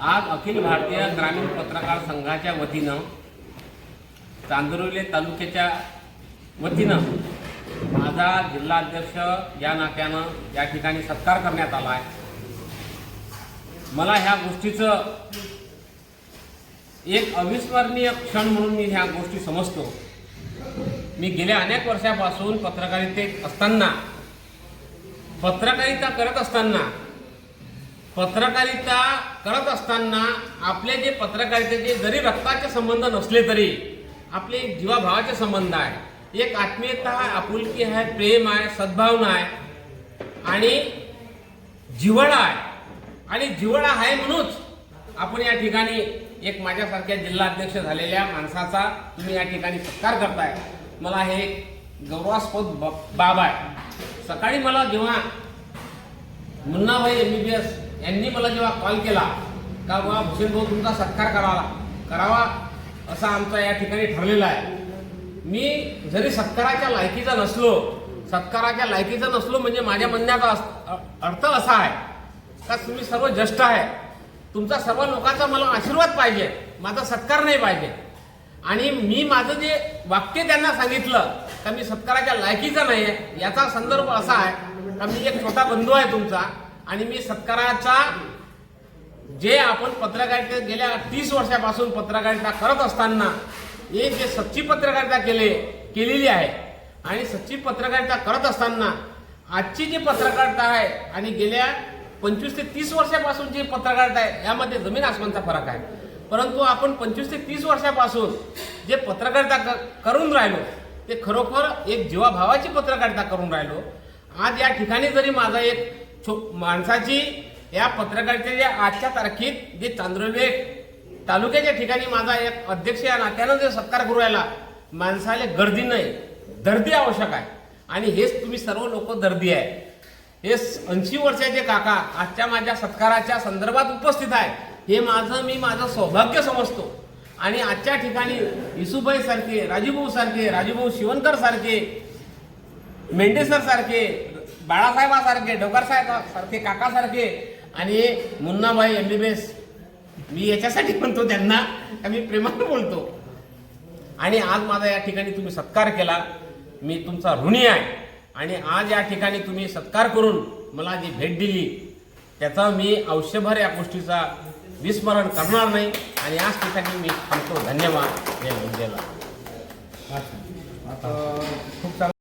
आज अखिल भारतीय ग्रामीण पत्रकार संघाच्या वतीनं चांदुर्ले तालुक्याच्या वतीनं माझा जिल्हाध्यक्ष या नात्यानं या ठिकाणी सत्कार करण्यात आला आहे. मला ह्या गोष्टीचं एक अविस्मरणीय क्षण म्हणून मी ह्या गोष्टी समजतो. मी गेल्या अनेक वर्षापासून पत्रकारितेत असताना पत्रकारिता करत असताना पत्रकारिता करत असताना आपले जे पत्रकारितेचे जरी रक्ताचे संबंध नसले तरी आपले जीवाभावाचे संबंध आहे. एक आत्मीयता आहे आपुलकी आहे प्रेम आहे सद्भावना आहे आणि जिवळा आहे. आणि जिवळा आहे म्हणूनच आपण या ठिकाणी एक माझ्यासारख्या जिल्हाध्यक्ष झालेल्या माणसाचा तुम्ही या ठिकाणी सत्कार करताय. मला हे गौरवास्पद ब- बाब आहे. सकाळी मला जेव्हा Munnabhai M B B S यांनी मला जेव्हा कॉल केला का बाबा भूषण भाऊ तुमचा सत्कार करावा करावा असा आमचा या ठिकाणी ठरलेला आहे. मी जरी सत्काराच्या लायकीचा नसलो सत्काराच्या लायकीचा नसलो म्हणजे माझ्या म्हणण्याचा अस- अर्थ असा आहे का तुम्ही सर्व ज्येष्ठ आहे. तुमचा सर्व लोकांचा मला आशीर्वाद पाहिजे माझा सत्कार नाही पाहिजे. आणि मी माझं जे वाक्य त्यांना सांगितलं का मी सत्काराच्या लायकीचा नाही आहे याचा संदर्भ असा आहे का मी एक छोटा बंधू आहे तुमचा आणि मी सत्काराचा जे आपण पत्रकारिता गेल्या तीस वर्षापासून पत्रकारिता करत असताना एक जे सच्ची पत्रकारिता केले केलेली आहे आणि सच्ची पत्रकारिता करत असताना आजची जी पत्रकारिता आहे आणि गेल्या पंचवीस ते तीस वर्षापासून जी पत्रकारिता आहे यामध्ये जमीन आसमानचा फरक आहे. परंतु आपण पंचवीस ते तीस वर्षापासून जे पत्रकारिता क- करून राहिलो ते खरोखर एक जीवाभावाची पत्रकारिता करून राहिलो. आज या ठिकाणी जरी माझा एक माणसाची या पत्रकारितेच्या आजच्या तारखेत जे चांद्रवेग तालुक्याच्या ठिकाणी माझा एक अध्यक्ष या नात्यानं जे सत्कार करू राहिला माणसाला गर्दी नाही दर्दी आवश्यक आहे. आणि हेच तुम्ही सर्व लोक दर्दी आहे. हे ऐंशी वर्षाचे काका आजच्या माझ्या सत्काराच्या संदर्भात उपस्थित आहे. हे माझं मी माझं सौभाग्य समजतो. आणि आजच्या ठिकाणी इसुबाई सारखे राजूभाऊ सारखे राजूभाऊ शिवणकर सारखे मेंढेसर सारखे बाळासाहेबासारखे डोकर काकासारखे आणि Munnabhai M B B S मी याच्यासाठी म्हणतो त्यांना का मी प्रेमानं बोलतो. आणि आज माझा या ठिकाणी तुम्ही सत्कार केला. मी तुमचा ऋणी आहे. आणि आज या ठिकाणी तुम्ही सत्कार करून मला जी भेट दिली त्याचा मी आयुष्यभर या गोष्टीचा विस्मरण करणार नाही. आणि याच ठिकाणी मी सांगतो धन्यवाद. जय हिंद, खूप चांगलं